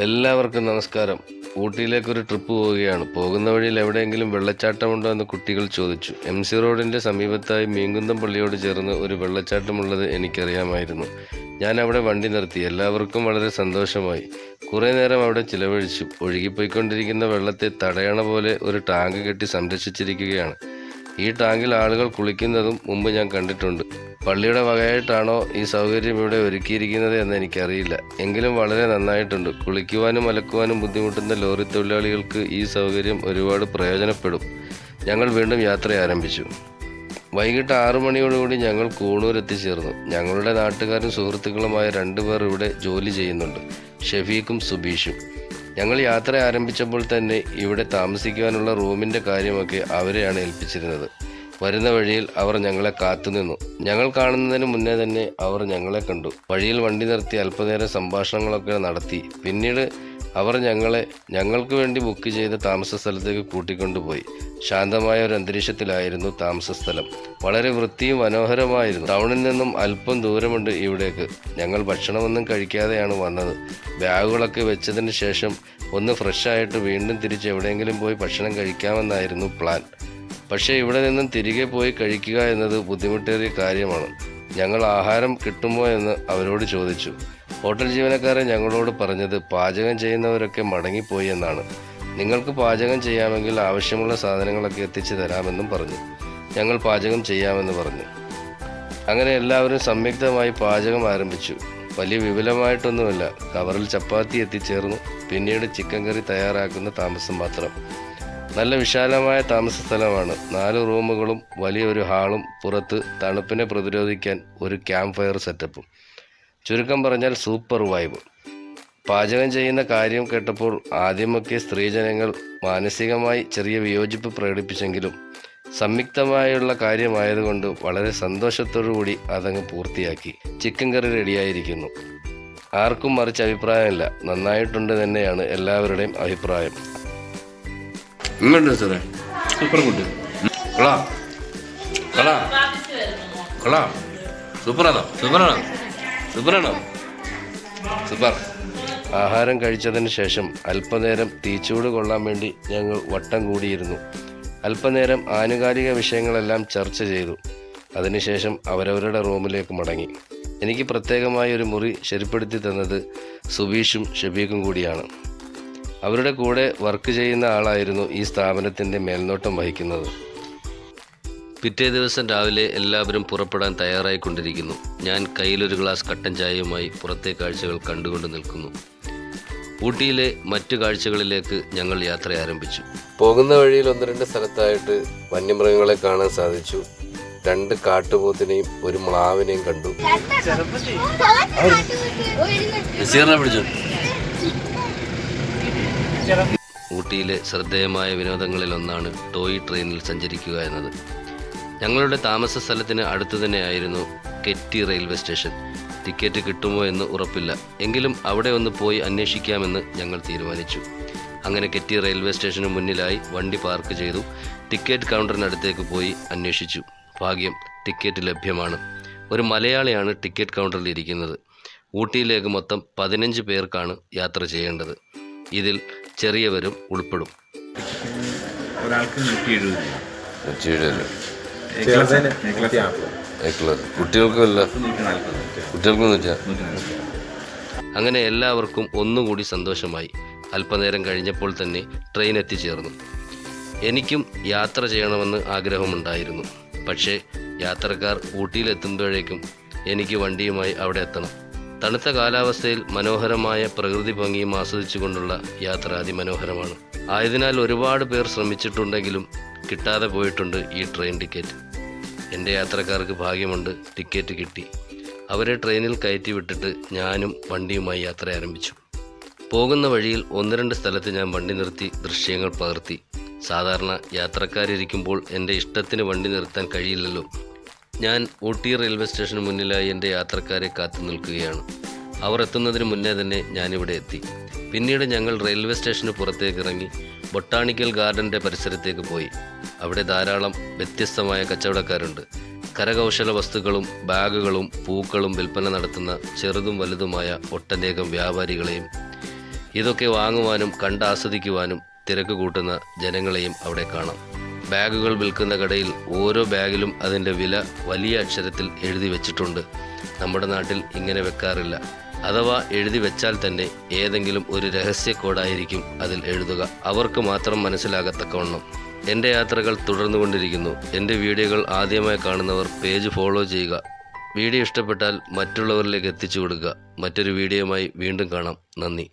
എല്ലാവർക്കും നമസ്കാരം. ഊട്ടിയിലേക്ക് ഒരു ട്രിപ്പ് പോവുകയാണ്. പോകുന്ന വഴിയിൽ എവിടെയെങ്കിലും വെള്ളച്ചാട്ടമുണ്ടോ എന്ന് കുട്ടികൾ ചോദിച്ചു. എം സി റോഡിന്റെ സമീപത്തായി മീങ്കുന്തം പള്ളിയോട് ചേർന്ന് ഒരു വെള്ളച്ചാട്ടമുള്ളത് എനിക്കറിയാമായിരുന്നു. ഞാൻ അവിടെ വണ്ടി നിർത്തി. എല്ലാവർക്കും വളരെ സന്തോഷമായി. കുറേ നേരം അവിടെ ചിലവഴിച്ചു. ഒഴുകിപ്പോയിക്കൊണ്ടിരിക്കുന്ന വെള്ളത്തെ തടയണ പോലെ ഒരു ടാങ്ക് കെട്ടി സംരക്ഷിച്ചിരിക്കുകയാണ്. ഈ ടാങ്കിൽ ആളുകൾ കുളിക്കുന്നതും മുമ്പ് ഞാൻ കണ്ടിട്ടുണ്ട്. പള്ളിയുടെ വകയായിട്ടാണോ ഈ സൗകര്യം ഇവിടെ ഒരുക്കിയിരിക്കുന്നത് എന്ന് എനിക്കറിയില്ല. എങ്കിലും വളരെ നന്നായിട്ടുണ്ട്. കുളിക്കുവാനും അലക്കുവാനും ബുദ്ധിമുട്ടുന്ന ലോറി തൊഴിലാളികൾക്ക് ഈ സൗകര്യം ഒരുപാട് പ്രയോജനപ്പെടും. ഞങ്ങൾ വീണ്ടും യാത്ര ആരംഭിച്ചു. വൈകിട്ട് ആറു മണിയോടുകൂടി ഞങ്ങൾ കൂണൂർ എത്തിച്ചേർന്നു. ഞങ്ങളുടെ നാട്ടുകാരും സുഹൃത്തുക്കളുമായ രണ്ടുപേർ ഇവിടെ ജോലി ചെയ്യുന്നുണ്ട്. ഷെഫീഖും സുബീഷും. ഞങ്ങൾ യാത്ര ആരംഭിച്ചപ്പോൾ തന്നെ ഇവിടെ താമസിക്കുവാനുള്ള റൂമിന്റെ കാര്യമൊക്കെ അവരെയാണ് ഏൽപ്പിച്ചിരുന്നത്. വരുന്ന വഴിയിൽ അവർ ഞങ്ങളെ കാത്തുനിന്നു ഞങ്ങൾ കാണുന്നതിന് മുന്നേ തന്നെ അവർ ഞങ്ങളെ കണ്ടു. വഴിയിൽ വണ്ടി നിർത്തി അല്പനേരം സംഭാഷണങ്ങളൊക്കെ നടത്തി. പിന്നീട് അവർ ഞങ്ങളെ ഞങ്ങൾക്ക് വേണ്ടി ബുക്ക് ചെയ്ത താമസ സ്ഥലത്തേക്ക് കൂട്ടിക്കൊണ്ടുപോയി. ശാന്തമായ ഒരു അന്തരീക്ഷത്തിലായിരുന്നു താമസ സ്ഥലം. വളരെ വൃത്തിയും മനോഹരമായിരുന്നു ടൗണിൽ നിന്നും അല്പം ദൂരമുണ്ട് ഇവിടേക്ക്. ഞങ്ങൾ ഭക്ഷണമൊന്നും കഴിക്കാതെയാണ് വന്നത്. ബാഗുകളൊക്കെ വെച്ചതിന് ശേഷം ഒന്ന് ഫ്രഷായിട്ട് വീണ്ടും തിരിച്ച് എവിടെയെങ്കിലും പോയി ഭക്ഷണം കഴിക്കാമെന്നായിരുന്നു പ്ലാൻ പക്ഷേ ഇവിടെ നിന്നും തിരികെ പോയി കഴിക്കുക എന്നത് ബുദ്ധിമുട്ടേറിയ കാര്യമാണ്. ഞങ്ങൾ ആഹാരം കിട്ടുമോ എന്ന് അവരോട് ചോദിച്ചു. ഹോട്ടൽ ജീവനക്കാരൻ ഞങ്ങളോട് പറഞ്ഞത് പാചകം ചെയ്യുന്നവരൊക്കെ മടങ്ങിപ്പോയി എന്നാണ്. നിങ്ങൾക്ക് പാചകം ചെയ്യാമെങ്കിൽ ആവശ്യമുള്ള സാധനങ്ങളൊക്കെ എത്തിച്ചു തരാമെന്നും പറഞ്ഞു. ഞങ്ങൾ പാചകം ചെയ്യാമെന്ന് പറഞ്ഞു. അങ്ങനെ എല്ലാവരും സംയുക്തമായി പാചകം ആരംഭിച്ചു. വലിയ വിപുലമായിട്ടൊന്നുമല്ല. കവറിൽ ചപ്പാത്തി എത്തിച്ചേർന്നു. പിന്നീട് ചിക്കൻ കറി തയ്യാറാക്കുന്ന താമസം മാത്രം. നല്ല വിശാലമായ താമസ സ്ഥലമാണ്. നാല് റൂമുകളും വലിയൊരു ഹാളും പുറത്ത് തണുപ്പിനെ പ്രതിരോധിക്കാൻ ഒരു ക്യാമ്പ് ഫയർ സെറ്റപ്പും. ചുരുക്കം പറഞ്ഞാൽ സൂപ്പർ വൈബ്. പാചകം ചെയ്യുന്ന കാര്യം കേട്ടപ്പോൾ ആദ്യമൊക്കെ സ്ത്രീജനങ്ങൾ മാനസികമായി ചെറിയ വിയോജിപ്പ് പ്രകടിപ്പിച്ചെങ്കിലും സംയുക്തമായുള്ള കാര്യമായതുകൊണ്ട് വളരെ കൂടി അതങ്ങ് പൂർത്തിയാക്കി. ചിക്കൻ കറി റെഡിയായിരിക്കുന്നു. ആർക്കും മറിച്ച് അഭിപ്രായമില്ല. നന്നായിട്ടുണ്ട് തന്നെയാണ് എല്ലാവരുടെയും അഭിപ്രായം. എങ്ങനെയുണ്ട് സാറേ? സൂപ്പർ ഫുഡ് കളാ കളാ കളാ സൂപ്പറാണോ? സൂപ്പറാണോ? സൂപ്പറാണോ? സൂപ്പർ. ആഹാരം കഴിച്ചതിന് ശേഷം അല്പനേരം തീച്ചൂട് കൊള്ളാൻ വേണ്ടി ഞങ്ങൾ വട്ടം കൂടിയിരുന്നു. അല്പനേരം ആനുകാലിക വിഷയങ്ങളെല്ലാം ചർച്ച ചെയ്തു. അതിനുശേഷം അവരവരുടെ റൂമിലേക്ക് മടങ്ങി. എനിക്ക് പ്രത്യേകമായ ഒരു മുറി ശരിപ്പെടുത്തി തന്നത് സുബീഷും ഷബീഖും കൂടിയാണ്. അവരുടെ കൂടെ വർക്ക് ചെയ്യുന്ന ആളായിരുന്നു ഈ സ്ഥാപനത്തിന്റെ മേൽനോട്ടം വഹിക്കുന്നത്. പിറ്റേ ദിവസം രാവിലെ എല്ലാവരും പുറപ്പെടാൻ തയ്യാറായിക്കൊണ്ടിരിക്കുന്നു. ഞാൻ കയ്യിലൊരു ഗ്ലാസ് കട്ടൻ ചായയുമായി പുറത്തെ കാഴ്ചകൾ കണ്ടുകൊണ്ട് നിൽക്കുന്നു. ഊട്ടിയിലെ മറ്റു കാഴ്ചകളിലേക്ക് ഞങ്ങൾ യാത്ര ആരംഭിച്ചു. പോകുന്ന വഴിയിൽ ഒന്ന് രണ്ട് സ്ഥലത്തായിട്ട് വന്യമൃഗങ്ങളെ കാണാൻ സാധിച്ചു. രണ്ട് കാട്ടുപോത്തിനെയും ഒരു മ്ലാവിനെയും കണ്ടു. പിടിച്ചു ഊട്ടിയിലെ ശ്രദ്ധേയമായ വിനോദങ്ങളിൽ ഒന്നാണ് ടോയ് ട്രെയിനിൽ സഞ്ചരിക്കുക എന്നത്. ഞങ്ങളുടെ താമസ സ്ഥലത്തിന് അടുത്തു തന്നെയായിരുന്നു കെറ്റി റെയിൽവേ സ്റ്റേഷൻ. ടിക്കറ്റ് കിട്ടുമോ എന്ന് ഉറപ്പില്ല. എങ്കിലും അവിടെ ഒന്ന് പോയി അന്വേഷിക്കാമെന്ന് ഞങ്ങൾ തീരുമാനിച്ചു. അങ്ങനെ കെറ്റി റെയിൽവേ സ്റ്റേഷന് മുന്നിലായി വണ്ടി പാർക്ക് ചെയ്തു. ടിക്കറ്റ് കൗണ്ടറിനടുത്തേക്ക് പോയി അന്വേഷിച്ചു. ഭാഗ്യം ടിക്കറ്റ് ലഭ്യമാണ്. ഒരു മലയാളിയാണ് ടിക്കറ്റ് കൗണ്ടറിൽ ഇരിക്കുന്നത്. ഊട്ടിയിലേക്ക് മൊത്തം പതിനഞ്ച് പേർക്കാണ് യാത്ര ചെയ്യേണ്ടത്. ഇതിൽ ചെറിയവരും ഉൾപ്പെടും. ഒരാൾക്ക് നൂറ്റി എഴുപത് നൂറ്റി അങ്ങനെ എല്ലാവർക്കും ഒന്നുകൂടി സന്തോഷമായി. അല്പനേരം കഴിഞ്ഞപ്പോൾ തന്നെ ട്രെയിൻ എത്തിച്ചേർന്നു. എനിക്കും യാത്ര ചെയ്യണമെന്ന് ആഗ്രഹമുണ്ടായിരുന്നു. പക്ഷേ യാത്രക്കാർ ഊട്ടിയിലെത്തുമ്പോഴേക്കും എനിക്ക് വണ്ടിയുമായി അവിടെ എത്തണം. തണുത്ത കാലാവസ്ഥയിൽ മനോഹരമായ പ്രകൃതി ഭംഗിയും ആസ്വദിച്ചുകൊണ്ടുള്ള യാത്ര അതിമനോഹരമാണ്. ആയതിനാൽ ഒരുപാട് പേർ ശ്രമിച്ചിട്ടുണ്ടെങ്കിലും കിട്ടാതെ പോയിട്ടുണ്ട് ഈ ട്രെയിൻ ടിക്കറ്റ്. എന്റെ യാത്രക്കാർക്ക് ഭാഗ്യമുണ്ട് ടിക്കറ്റ് കിട്ടി. അവരെ ട്രെയിനിൽ കയറ്റി വിട്ടിട്ട് ഞാനും വണ്ടിയുമായി യാത്ര ആരംഭിച്ചു. പോകുന്ന വഴിയിൽ ഒന്ന് രണ്ട് സ്ഥലത്ത് ഞാൻ വണ്ടി നിർത്തി ദൃശ്യങ്ങൾ പകർത്തി. സാധാരണ യാത്രക്കാരിരിക്കുമ്പോൾ എന്റെ ഇഷ്ടത്തിന് വണ്ടി നിർത്താൻ കഴിയില്ലല്ലോ. ഞാൻ ഊട്ടി റെയിൽവേ സ്റ്റേഷന് മുന്നിലായി എന്റെ യാത്രക്കാരെ കാത്തു നിൽക്കുകയാണ്. അവർ എത്തുന്നതിന് മുന്നേ തന്നെ ഞാനിവിടെ എത്തി. പിന്നീട് ഞങ്ങൾ റെയിൽവേ സ്റ്റേഷന് പുറത്തേക്ക് ഇറങ്ങി ബൊട്ടാണിക്കൽ ഗാർഡന്റെ പരിസരത്തേക്ക് പോയി. അവിടെ ധാരാളം വ്യത്യസ്തമായ കച്ചവടക്കാരുണ്ട്. കരകൗശല വസ്തുക്കളും ബാഗുകളും പൂക്കളും വിൽപ്പന നടത്തുന്ന ചെറുതും വലുതുമായ ഒട്ടനേകം വ്യാപാരികളെയും ഇതൊക്കെ വാങ്ങുവാനും കണ്ടാസ്വദിക്കുവാനും തിരക്ക് കൂട്ടുന്ന ജനങ്ങളെയും അവിടെ കാണാം. ബാഗുകൾ വിൽക്കുന്ന കടയിൽ ഓരോ ബാഗിലും അതിന്റെ വില വലിയ അക്ഷരത്തിൽ എഴുതി വെച്ചിട്ടുണ്ട്. നമ്മുടെ നാട്ടിൽ ഇങ്ങനെ വെക്കാറില്ല. അഥവാ എഴുതി വെച്ചാൽ തന്നെ ഏതെങ്കിലും ഒരു രഹസ്യ കോഡായിരിക്കും അതിൽ എഴുതുക. അവർക്ക് മാത്രം മനസ്സിലാകത്തക്കവണ്ണം എന്റെ യാത്രകൾ തുടർന്നുകൊണ്ടിരിക്കുന്നു എന്റെ വീഡിയോകൾ ആദ്യമായി കാണുന്നവർ പേജ് ഫോളോ ചെയ്യുക. വീഡിയോ ഇഷ്ടപ്പെട്ടാൽ മറ്റുള്ളവരിലേക്ക് എത്തിച്ചു കൊടുക്കുക. മറ്റൊരു വീഡിയോയുമായി വീണ്ടും കാണാം. നന്ദി.